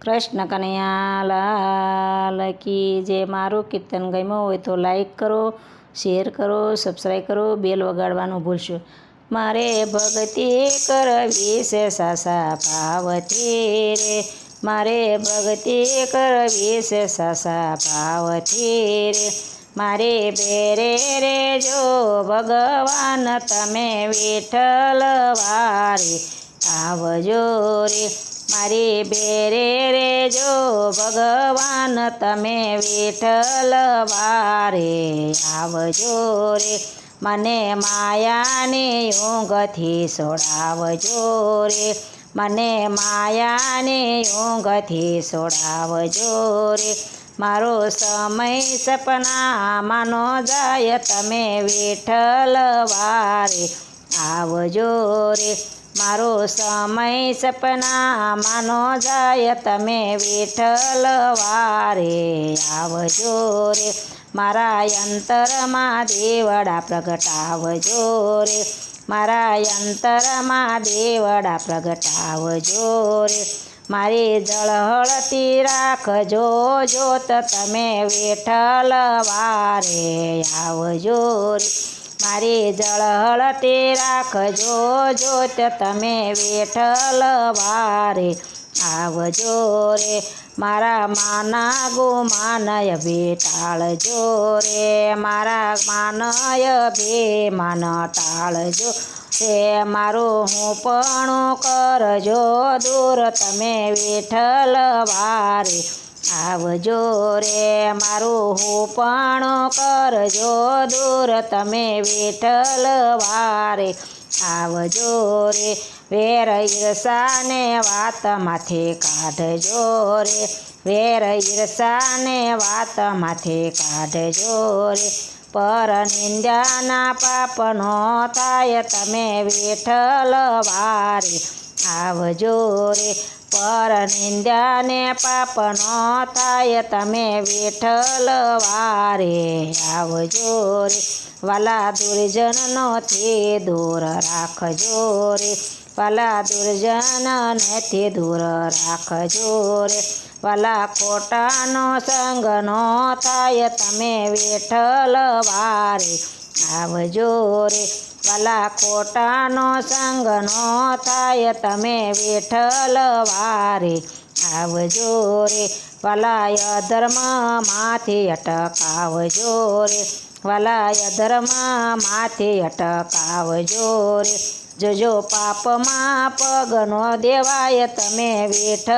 કૃષ્ણ કનૈયા લાલ કી જે મારું કીર્તન ગમ્યું હોય તો લાઈક કરો શેર કરો સબસ્ક્રાઈબ કરો બેલ વગાડવાનું ભૂલશો. મારે ભક્તિ કરવી છે સાસા ભાવથી રે. મારે ભક્તિ કરવી છે સાસા ભાવથી રે. મારે ભેરે રે જો ભગવાન, તમે વિઠ્ઠલ વારે, આવજો રે. મારી બેરે રે જો ભગવાન, તમે વિઠ્ઠલ વારે આવજો રે. મને માયાની ઊંઘથી સોડાવજો રે. મને માયાની ઊંઘથી સોડાવજો રે. મારો સમય સપનામાંનો જાય, તમે વિઠ્ઠલ વારે આવજો રે. મારો સમય સપનામાંનો જાય, તમે વિઠ્ઠલ વારે આવજો રે. મારા અંતરમાં દેવડા પ્રગટાવજો રે. મારા અંતરમાં દેવડા પ્રગટાવજો રે. મારી જળહળતી રાખજો જોત તમે વિઠ્ઠલ વારે આવજો રે. મારી જળહળતી રાખજો જોત તમે વેઠલ વારે. આવજો રે મારા માના ગુમાનય બેટાળજો રે મારા માનય બે માન ટાળજો રે મારું હું પણ કરજો દૂર તમે વેઠલ વારે. આવજો રે મારું હું પણ કરજો દૂર તમે વિઠ્ઠલ વારે આવજો રે વેર ઈરસાને વાત માથે કાઢજો રે. વેર ઈરસાને વાત માથે કાઢજો રે. પર નિંદ્યાના પાપનો થાય તમે વિઠ્ઠલ વારે આવજો રે પર નિંદ્યાને પાપનો થાય, તમે વિઠ્ઠલ વારે આવજો રે. વાલા દુર્જનનોથી દૂર રાખજો રે. વાલા દુર્જનનેથી દૂર રાખજો રે. વાલા ખોટાનો સંગનો થાય, તમે વિઠ્ઠલ વારે આવજો રે. વાલા ખોટાનો સંગનો થાય, તમે વિઠ્ઠલ વારે. આવજો રે. વાલા અધર્મમાંથી અટકાવજો રે. વાલા અધર્મમાંથી અટકાવજો રે. જોજો પાપમાં પગનો દેવાય, તમે વિઠ્ઠલ